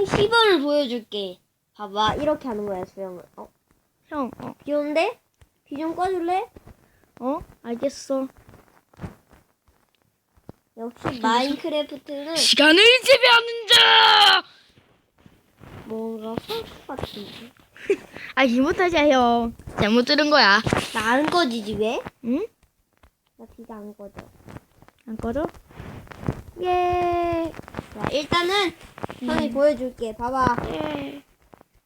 총 10원을 보여줄게. 봐봐, 이렇게 하는 거야, 수영을. 어, 형, 어, 귀여운데? 귀 좀 꺼줄래? 어, 알겠어. 역시 마인크래프트는 시간을 지배하는 자! 뭔가 설것 같은데. 아, 잘못하자, 형. 잘못 들은 거야. 나 안 꺼지지, 왜? 응? 나 비가 안 꺼져. 안 꺼져? 예. 자, 일단은 형이 보여줄게. 봐봐. 예.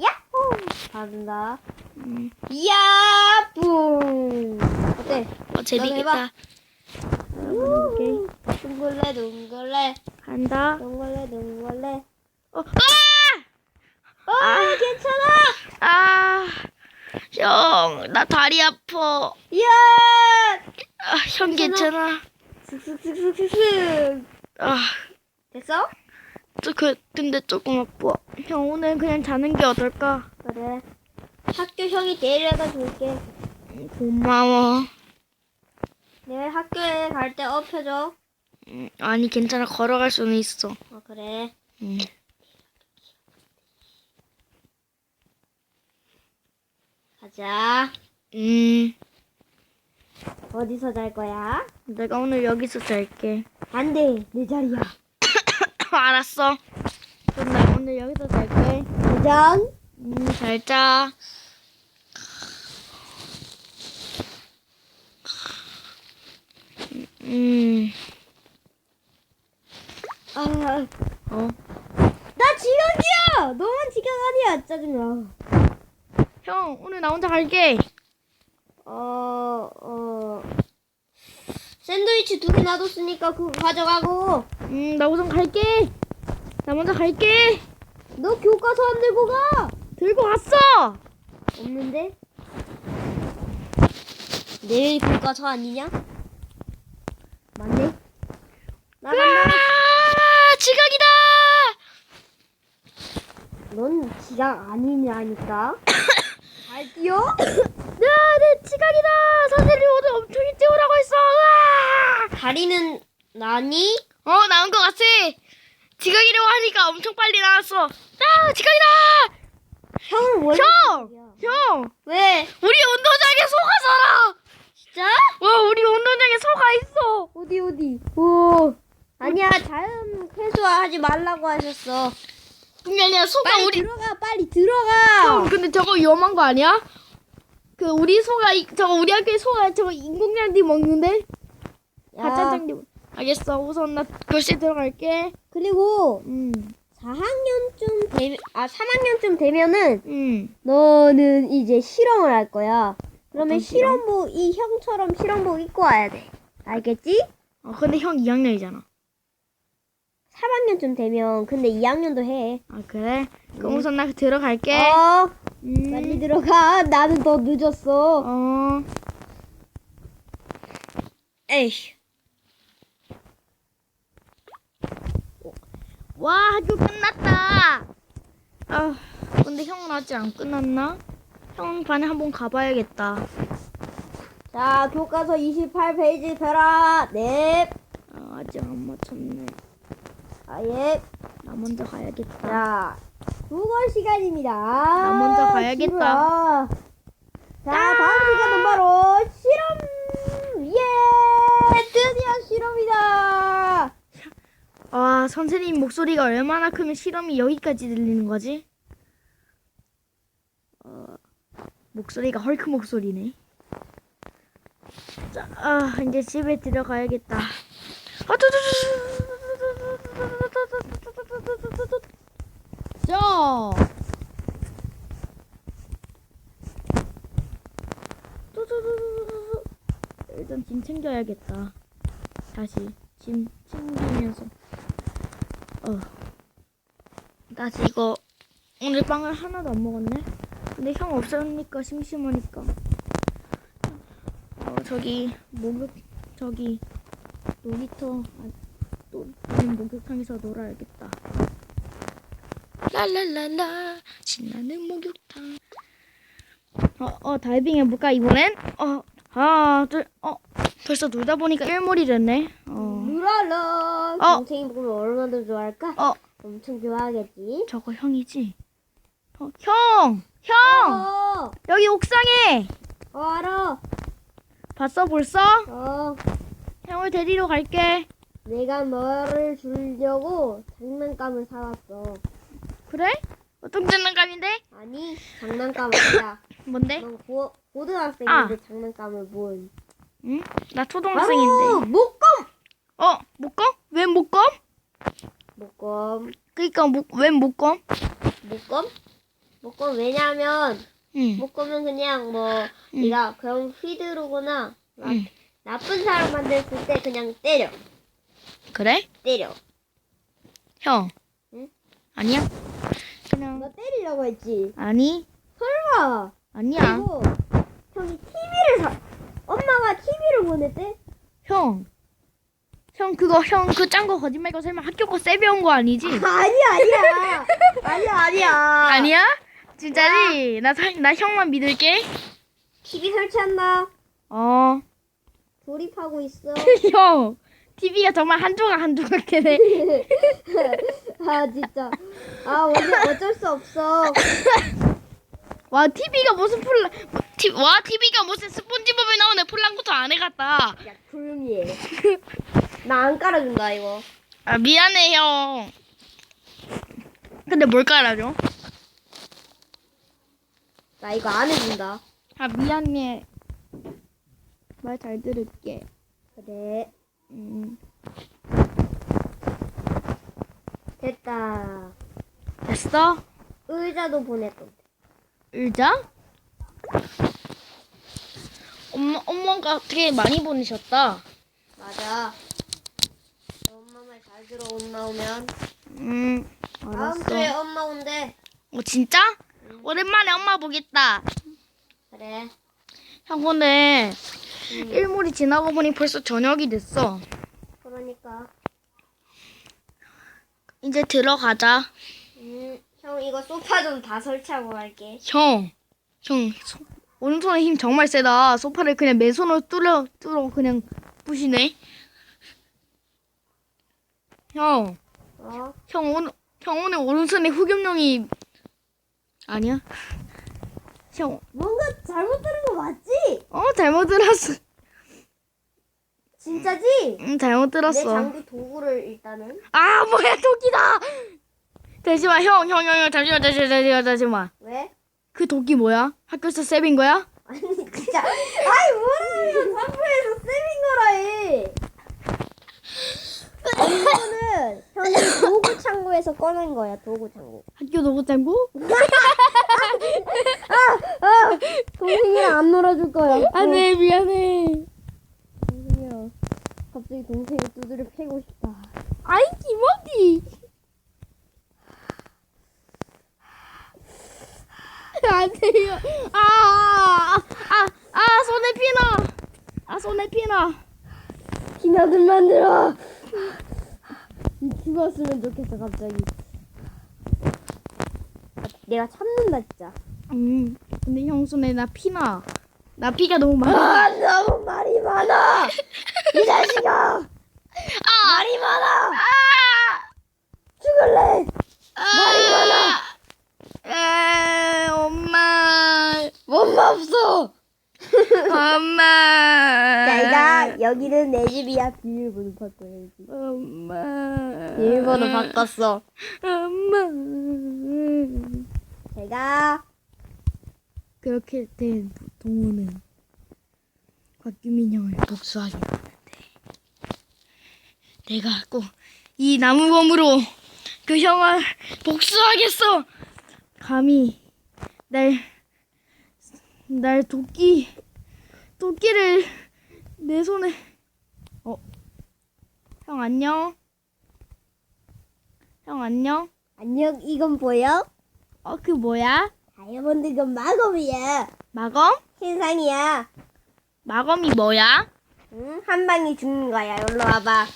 야호! 받는다. 음. 야! 뿡! 어때? 어, 재밌겠다. 우후. 둥글레, 둥글레, 간다. 둥글레, 둥글레. 어, 아! 어, 괜찮아! 아! 형, 나 다리 아파. 야! 아, 형 괜찮아? 슥슥슥슥슥. 아, 됐어? 저 그, 근데 조금 아파. 형, 오늘 그냥 자는 게 어떨까? 그래. 학교 형이 데려다 줄게. 고마워. 내일 학교에 갈 때 업혀줘. 음, 아니, 괜찮아. 걸어갈 수는 있어. 어, 그래. 음. 가자. 음, 어디서 잘 거야? 내가 오늘 여기서 잘게. 안 돼. 내 자리야. 알았어. 그럼 나 오늘 여기서 잘게. 도전. 음, 잘 자. 음, 아, 어. 나 지각이야! 너만 지각 아니야, 짜증나. 형, 오늘 나 혼자 갈게. 어, 어. 샌드위치 두 개 놔뒀으니까 그거 가져가고. 음, 나 우선 갈게. 나 먼저 갈게. 너 교과서 안 들고 가! 들고 왔어. 없는데? 내일 교과서 아니냐? 맞네? 나 간다. 아, 지각이다. 넌 지각 아니냐니까. 잘 뛰어? 야, 내 지각이다. 선생님이 오늘 엄청 일찍 오라고 했어. 으아! 다리는 나니? 어, 나온 것 같아. 지각이라고 하니까 엄청 빨리 나왔어. 아, 지각이다. 형은 원래 형, 지각이야. 형, 왜? 우리 운동장에 소가 살아. 진짜? 와, 우리 운동장에 소가 있어. 어디 어디? 오. 아니야 자연 회수하지 말라고 하셨어. 그게 아니라 소가 빨리 우리. 들어가 빨리 들어가. 형, 근데 저거 위험한 거 아니야? 그 우리 소가 이- 저거 우리 학교에 소가 저거 인공장디 먹는데 야, 가짜 장디. 먹- 알겠어. 우선 나 교실 들어갈게. 그리고 음, 4학년쯤 되, 아 3학년쯤 되면은 음. 너는 이제 실험을 할 거야. 그러면 어떤 실험? 실험복 이 형처럼 실험복 입고 와야 돼. 알겠지? 어, 근데 형 2학년이잖아. 3학년쯤 되면 근데 2학년도 해. 아 그래? 그럼 우선 나 들어갈게. 어, 음. 빨리 들어가. 나는 더 늦었어. 어. 에이씨. 와 학교 끝났다. 아 근데 형은 아직 안 끝났나? 형 반에 한번 가봐야겠다. 자, 교과서 28페이지 펴라. 네. 아, 아직 안 맞췄네. 아, 예. 나 먼저 가야겠다. 자, 국어 시간입니다. 나 먼저 가야겠다. 자, 다음 시간은 바로 실험. 예! 드디어 실험이다. 아 선생님 목소리가 얼마나 크면 실험이 여기까지 들리는 거지? 어, 목소리가 헐크 목소리네. 자, 아 이제 집에 들어가야겠다. 아, 자. 일단 짐 챙겨야겠다. 다시 짐 챙기면서 어. 나 이거 오늘 빵을 하나도 안 먹었네. 근데 형 없으니까 심심하니까. 어 저기 목욕 저기 놀이터 아, 또 목욕탕에서 놀아야겠다. 랄랄랄라 신나는 목욕탕. 어, 어 다이빙 해볼까 이번엔? 어 하나 둘어 벌써 놀다 보니까 일몰이 됐네. 어. 루랄라. 어. 동생이 보면 얼마나 좋아할까? 어, 엄청 좋아하겠지? 저거 형이지? 어, 형! 형! 어, 여기 옥상에! 어 알아. 봤어 벌써? 어, 형을 데리러 갈게. 내가 너를 주려고 장난감을 사왔어. 그래? 어떤 장난감인데? 아니, 장난감 아니야. 뭔데? 넌 고, 고등학생인데 아. 장난감을 뭔? 응? 나 바로 초등학생인데. 목검. 어? 목검? 웬 목검? 목검. 그니까 목, 웬 목검? 목검? 목검 왜냐면 응. 목검은 그냥 뭐 응. 네가 그런 휘두르거나 막 응. 나쁜 사람 만들었을 때 그냥 때려. 그래? 때려. 형. 응? 아니야? 때리려고 했지. 아니 설마. 아니야. 그리고 형이 TV를 사. 엄마가 TV를 보냈대. 형. 형 그거 형 그 짠 거 거짓말 거 설마 학교 거 세배운 거 아니지? 아니야 아니야. 아니야 아니야. 아니야? 진짜지? 나, 사- 나 형만 믿을게. TV 설치한다. 어. 조립하고 있어. 형. TV가 정말 한 조각 한 조각 되네. 아 진짜. 아 어쩔, 어쩔 수 없어. 와 TV가 무슨 플라 티, 와 TV가 무슨 스폰지밥에 나오는 플랑크톤 안에 갔다. 야 조용히 해. 나 안 깔아준다 이거. 아 미안해 형. 근데 뭘 깔아줘? 나 이거 안 해준다. 아 미안해. 말 잘 들을게. 그래. 음. 됐다. 됐어? 의자도 보냈어. 의자? 엄마 엄마가 되게 많이 보내셨다. 맞아. 너 엄마 말 잘 들어 엄마 오면. 음 다음 주에 알았어. 엄마 온대. 어 진짜? 오랜만에 엄마 보겠다. 그래. 형 근데 음, 일몰이 지나고 보니 벌써 저녁이 됐어. 그러니까. 이제 들어가자. 음, 형 이거 소파 좀 다 설치하고 갈게. 형, 형 소- 오른손에 힘 정말 세다. 소파를 그냥 맨손으로 뚫어 뚫어 그냥 부시네. 형, 어? 형 오늘 형 오늘 오른손에 흑염룡이 아니야? 형, 뭔가 잘못 들은 거 맞지? 어 잘못 들었어. 진짜지? 응 잘못 내 들었어. 장비 도구를 일단은. 아 뭐야 도끼다. 잠시만 형, 형, 형, 형 잠시만, 잠시만, 잠시만, 잠시만. 왜? 그 도끼 뭐야? 학교에서 셉인 거야? 아니 진짜. 아이 뭐라면 사부에서 쌤인 거라 해. 이거는 형이 도구 창고에서 꺼낸 거야 도구 창고. 학교 도구 창고? 아 동생이랑 안 놀아줄 거야. 안돼 미안해. 동생이랑 갑자기 동생이 두드려 패고 싶다. 아이 기모디. 안돼요. 아아아 아, 아, 손에 피나. 아 손에 피나. 피나들 만들어. 죽었으면 좋겠어 갑자기. 내가 참는다 진짜. 음 근데 형 손에 나 피나. 나 피가 너무 많아. 아 너무 말이 많아. 이 자식아 아 말이 많아. 아. 죽을래. 말이 많아. 에 엄마. 엄마 없어. 엄마. 자기가 여기는 내 집이야 비밀번호 바꿔야지. 엄마. 비밀번호 바꿨어. 엄마. 제가 그렇게 된 동호는 곽규민 형을 복수하게 하는데 내가 꼭 이 나무검으로 그 형을 복수하겠어. 감히 날 날 도끼 도끼를 내 손에 어 형 안녕 형 안녕 안녕 이건 보여? 어 그 뭐야 다이아몬드 이건 마검이야. 마검 세상이야. 마검이 뭐야 응? 한 방에 죽는 거야. 여기로 와봐.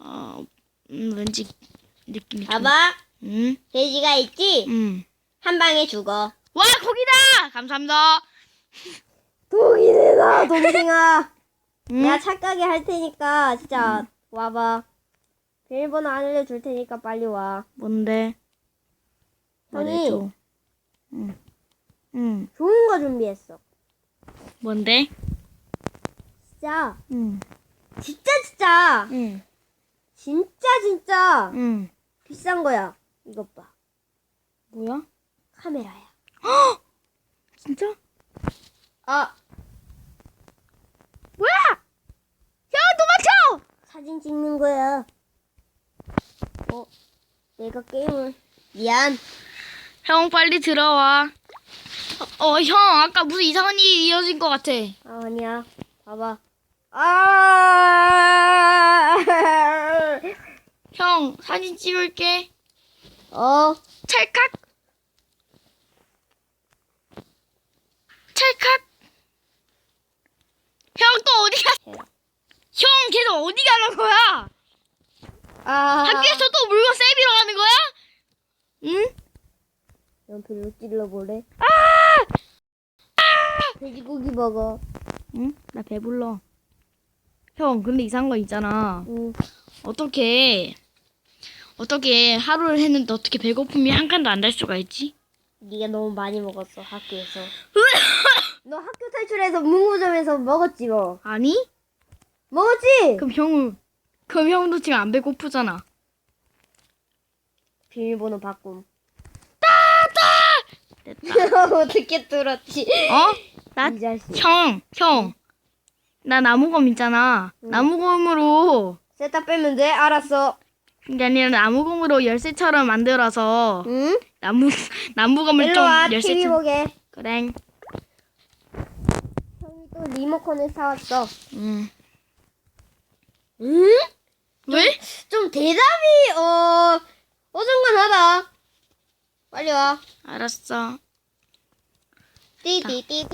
어, 음, 왠지 느낌이 좀- 봐봐. 응, 돼지가 있지? 응. 한 방에 죽어. 와, 고기다! 감사합니다. 독이 되다 동생아. 응? 내가 착하게 할 테니까 진짜 와봐. 비밀번호 안 알려줄 테니까 빨리 와. 뭔데? 말해줘. 응. 응. 좋은 거 준비했어. 뭔데? 진짜, 응. 진짜, 진짜, 응. 진짜, 진짜 응. 비싼 거야. 이것 봐. 뭐야? 카메라야. 진짜? 아, 뭐야? 형 도망쳐! 사진 찍는 거야. 어, 내가 게임을. 미안. 형 빨리 들어와. 어, 어, 형 아까 무슨 이상한 일이 이어진 것 같아. 아, 아니야. 봐봐. 아! 형 사진 찍을게. 어, 찰칵. 찰칵. 형 또 어디 가? 형 계속 어디 가는 거야? 아. 학교에서 또 물건 세비러 가는 거야? 응? 연필로 찔러볼래? 아! 돼지고기 먹어. 응? 나 배불러. 형 근데 이상한 거 있잖아. 응. 어떻게 어떻게 하루를 했는데 어떻게 배고픔이 한 칸도 안 달 수가 있지? 네가 너무 많이 먹었어 학교에서. 너 학교 탈출해서 문구점에서 먹었지 뭐. 아니? 먹었지? 그럼 형은 그럼 형도 지금 안 배고프잖아. 비밀번호 바꿈. 됐다. 어떻게 뚫었지? 어? 나 이 자식. 형, 형. 나 나무검 있잖아. 응. 나무검으로 셋다 빼면 돼? 알았어. 그게 아니라 나무검으로 열쇠처럼 만들어서 응? 나무 나무검을 일로 좀 와. TV 열쇠처럼 보게. 그래. 형이 또 리모컨을 사왔어. 응. 응? 왜? 좀 대답이 어 어중간하다. 빨리 와. 알았어. 띠띠띠띠.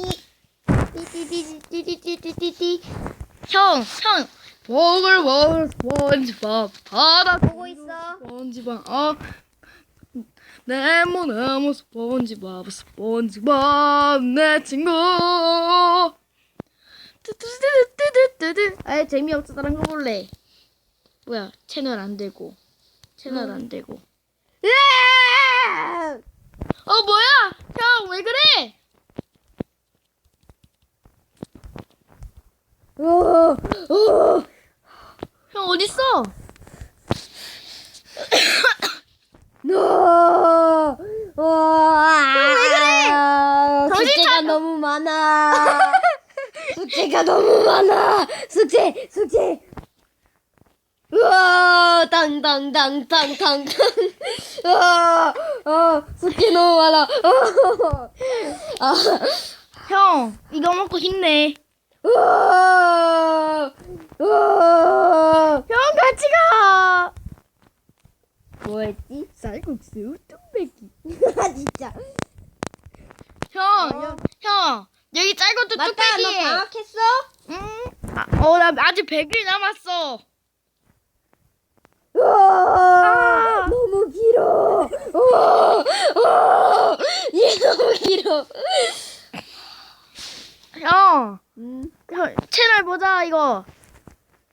띠띠띠띠띠띠띠띠. 형, 형. 먹을 먹을 스펀지밥. 바다. 보고 있어. 스펀지밥. 어? 네모 네모 스펀지밥 스펀지밥. 내 친구. 뚜뚜뚜뚜뚜뚜뚜 아예 재미없어. 다른 거 볼래. 뭐야? 채널 안 되고. 채널 안 되고 으아! 어 뭐야 형 왜 그래 어, 어. 형 어딨어 너, 왜 그래? 정신 숙제가 차려. 너무 많아. 숙제가 너무 많아. 숙제, 숙제. 우와, 땅땅땅땅땅땅. 아, 아, 많아. 어. 아, 형 이거 먹고 힘내 우와, 우와. 형 같이 가 뭐했지? 쌀국수 뚝배기 아, 진짜. 형, 어. 형, 형, 여기 짤것도 맞다, 너. 방학했어? 응? 아, 어, 나 아직 100일 남았어. 우와, 아. 너무 길어. 우와, 우와, 얘 너무 길어. 형, 음. 형, 채널 보자, 이거.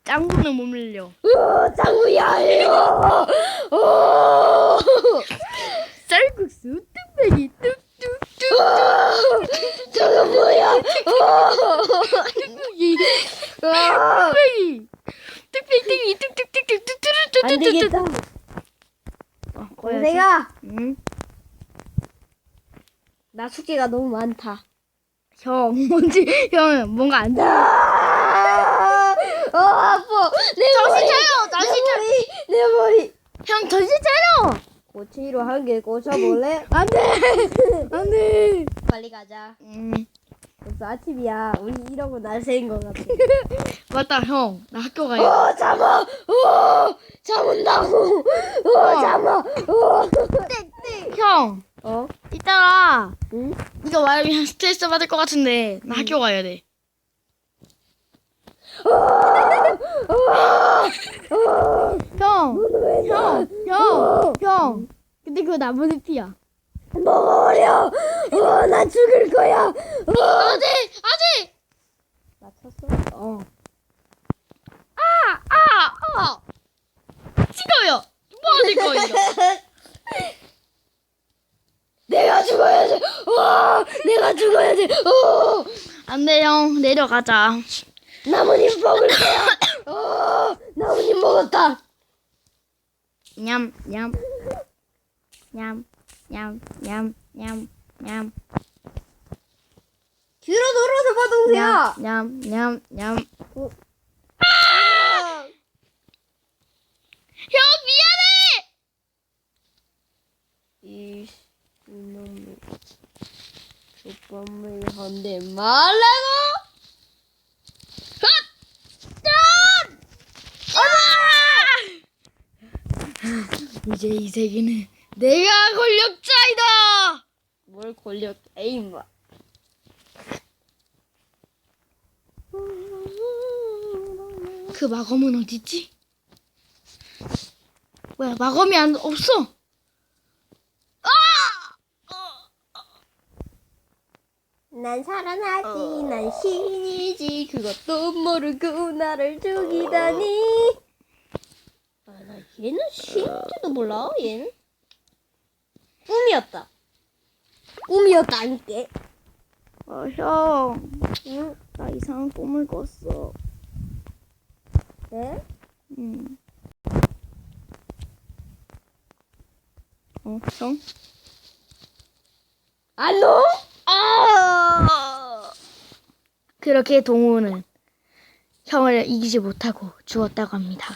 짱구는 못 밀려. 우와, 짱구야, 이거. 오, 쌀국수 뚝배기 뚝뚝뚝 우와, 저거 뭐야? 뚝배기 우와, 뚝배기 뚝뚝뚝뚝 안 되겠다. 어, 꺼야지. 응? 나 숙제가 너무 많다. 형, 뭔지, 형, 뭔가 안 돼. 아, 어, 아파. 내 정신 머리, 차려! 정신 내 차려! 내 머리. 형, 정신 차려! 고치로 한개 꽂아볼래? 안 돼! 안 돼! 빨리 가자. 음. 벌써 아침이야. 우리 이러고 날 새인 것 같아. 맞다, 형. 나 학교 가야 돼. 어, 잠아. 어, 잠은다고. 어, 잠아. 어. 형, 어? 이따가 응? 이거 말하면 스트레스 받을 것 같은데 나 학교 가야 돼. 형, 형, 형, 형. 근데 그거 나무늪이야. 먹어버려. 어, 나 죽을 거야. 어. 아직, 아직. 나 쳤어? 어. 아, 아, 아. 찍어. 싫어요. 빠질 거예요. 내가 죽어야지. 와, 내가 죽어야지. 어, 안 돼요. 내려가자. 나뭇잎 먹을 거야. 어, 나뭇잎 먹었다. 냠, 냠. 냠, 냠, 냠, 냠, 냠. 뒤로 돌아서 봐, 동생아. 냠, 냠, 냠. 아, 형, 미안해! 이 이놈의 족밥을 한대 말라고. 이제 이 세계는 내가 권력자이다! 뭘 권력 에임마. 그 마검은 어딨지? 뭐야, 마검이 안, 없어! 난 살아나지, 난 신이지. 그것도 모르고 나를 죽이다니. 아, 나 얘는 신인지도 몰라, 얘는. 꿈이었다. 꿈이었다니까. 어, 형. 응? 나 이상한 꿈을 꿨어. 네? 응. 어, 형? 안 넣어? 아! 그렇게 동호는 형을 이기지 못하고 죽었다고 합니다.